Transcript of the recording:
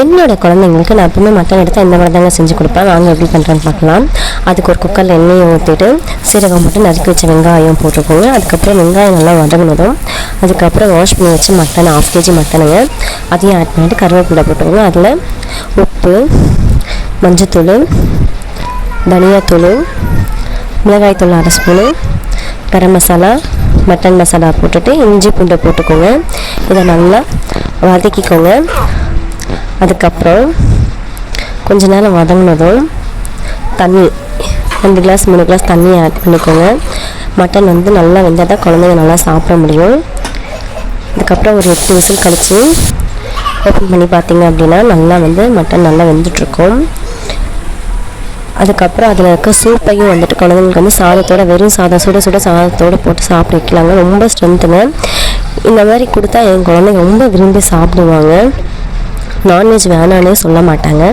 என்னோடய குழந்தைங்களுக்கு நான் எப்பவுமே மட்டன் எடுத்தால் இந்த மாதிரி தாங்க செஞ்சு கொடுப்பேன். நாங்கள் எப்படி பண்ணுறேன்னு பார்க்கலாம். அதுக்கு ஒரு குக்கரில் எண்ணெயை ஊற்றிட்டு சீரகம் போட்டு நறுக்கி வச்ச வெங்காயம் போட்டுக்கோங்க அதுக்கப்புறம் வெங்காயம் நல்லா வதங்கினதும் அதுக்கப்புறம் வாஷ் பண்ணி வச்சு மட்டன் ஆஃப் கேஜி மட்டனுங்க அதையும் ஆட் பண்ணிட்டு கருவேப்பிலை போட்டுக்கோங்க. அதில் உப்பு மஞ்சத்தூள் தனியாத்தூள் மிளகாய்த்தூள் அரை ஸ்பூனு கரம் மசாலா மட்டன் மசாலா போட்டுட்டு இஞ்சி பூண்டை போட்டுக்கோங்க. இதை நல்லா வதக்கிக்கோங்க. அதுக்கப்புறம் கொஞ்ச நேரம் வதங்கினதும் தண்ணி ரெண்டு கிளாஸ் மூணு கிளாஸ் தண்ணி ஆட் பண்ணிக்கோங்க. மட்டன் வந்து நல்லா வெந்தால் தான் குழந்தைங்க நல்லா சாப்பிட முடியும். அதுக்கப்புறம் ஒரு எட்டு விசில் கழித்து ஓப்பன் பண்ணி பார்த்தீங்க அப்படின்னா நல்லா வந்து மட்டன் நல்லா வெந்துட்டுருக்கும். அதுக்கப்புறம் அதில் இருக்க சூப்பையும் வந்துட்டு குழந்தைங்களுக்கு வந்து சாதத்தோட வெறும் சாதம் சுட சுட சாதத்தோடு போட்டு சாப்பிட வைக்கலாங்க. ரொம்ப ஸ்ட்ரென்த்துங்க இந்த மாதிரி கொடுத்தா என் குழந்தைங்க ரொம்ப விரும்பி சாப்பிடுவாங்க. நான்வெஜ் வேணான்னே சொல்ல மாட்டாங்க.